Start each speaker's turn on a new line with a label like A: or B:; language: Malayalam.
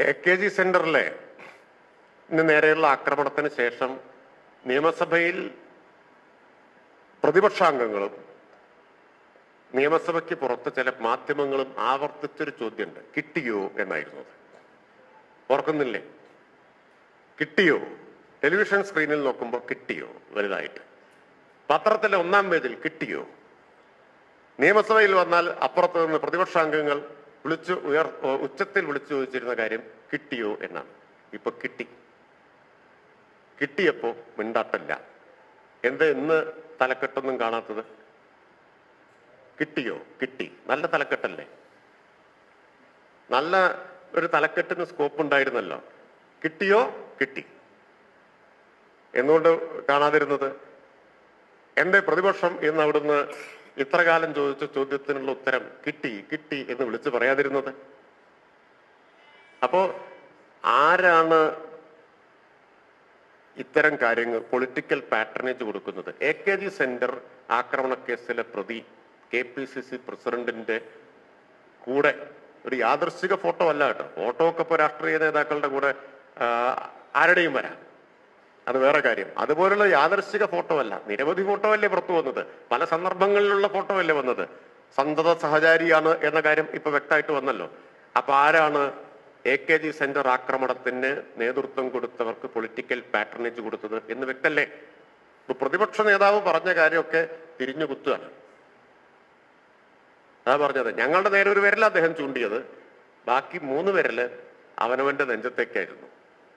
A: എ കെ ജി സെന്ററിലെ നേരെയുള്ള ആക്രമണത്തിന് ശേഷം നിയമസഭയിൽ പ്രതിപക്ഷാംഗങ്ങളും നിയമസഭയ്ക്ക് പുറത്ത് ചില മാധ്യമങ്ങളും ആവർത്തിച്ചൊരു ചോദ്യമുണ്ട്. കിട്ടിയോ എന്നായിരുന്നു ഓർക്കുന്നില്ലേ? കിട്ടിയോ? ടെലിവിഷൻ സ്ക്രീനിൽ നോക്കുമ്പോൾ കിട്ടിയോ? വലുതായിട്ട്. പത്രത്തിലെ ഒന്നാം പേജിൽ കിട്ടിയോ? നിയമസഭയിൽ വന്നാൽ അപ്പുറത്ത് നിന്ന് പ്രതിപക്ഷാംഗങ്ങൾ വിളിച്ചു ഉയർ ഉച്ചത്തിൽ വിളിച്ചു ചോദിച്ചിരുന്ന കാര്യം കിട്ടിയോ എന്നാണ്. ഇപ്പൊ കിട്ടി. കിട്ടിയപ്പോ മിണ്ടാട്ടല്ല എന്താ ഇന്ന് തലക്കെട്ടൊന്നും കാണാത്തത്? കിട്ടിയോ? കിട്ടി. നല്ല തലക്കെട്ടല്ലേ? നല്ല ഒരു തലക്കെട്ടിന് സ്കോപ്പ് ഉണ്ടായിരുന്നല്ലോ കിട്ടിയോ? കിട്ടി. എന്തുകൊണ്ട് കാണാതിരുന്നത്? എന്റെ പ്രതിപക്ഷം ഇന്ന് അവിടുന്ന് ഇത്രകാലം ചോദിച്ച ചോദ്യത്തിനുള്ള ഉത്തരം കിട്ടി കിട്ടി എന്ന് വിളിച്ചു പറയാതിരുന്നത്. അപ്പോ ആരാണ് ഇത്തരം കാര്യങ്ങൾ പൊളിറ്റിക്കൽ പാറ്റേണേജ് കൊടുക്കുന്നത്? എ കെ ജി സെന്റർ ആക്രമണ കേസിലെ പ്രതി കെ പി സി സി പ്രസിഡന്റിന്റെ കൂടെ ഒരു യാദർശിക ഫോട്ടോ അല്ല കേട്ടോ. ഫോട്ടോ ഒക്കെ ഇപ്പൊ രാഷ്ട്രീയ നേതാക്കളുടെ കൂടെ ആരുടെയും വരാം. അത് വേറെ കാര്യം. അതുപോലുള്ള യാദർശിക ഫോട്ടോ അല്ല. നിരവധി ഫോട്ടോ അല്ലേ പുറത്തു വന്നത്. പല സന്ദർഭങ്ങളിലുള്ള ഫോട്ടോ അല്ലേ വന്നത്. സന്തത സഹചാരിയാണ് എന്ന കാര്യം ഇപ്പൊ വ്യക്തമായിട്ട് വന്നല്ലോ. അപ്പൊ ആരാണ് എ കെ ജി സെന്റർ ആക്രമണത്തിന് നേതൃത്വം കൊടുത്തവർക്ക് പൊളിറ്റിക്കൽ പാറ്റേണേജ് കൊടുത്തത് എന്ന് വ്യക്തല്ലേ? പ്രതിപക്ഷ നേതാവ് പറഞ്ഞ കാര്യമൊക്കെ തിരിഞ്ഞു കുത്തുകയാണ്. അതാ പറഞ്ഞത്. ഞങ്ങളുടെ നേരെ ഒരു വിരൽ അദ്ദേഹം ചൂണ്ടിയത്. ബാക്കി മൂന്ന് വിരൽ അവനവന്റെ നെഞ്ചത്തേക്കായിരുന്നു.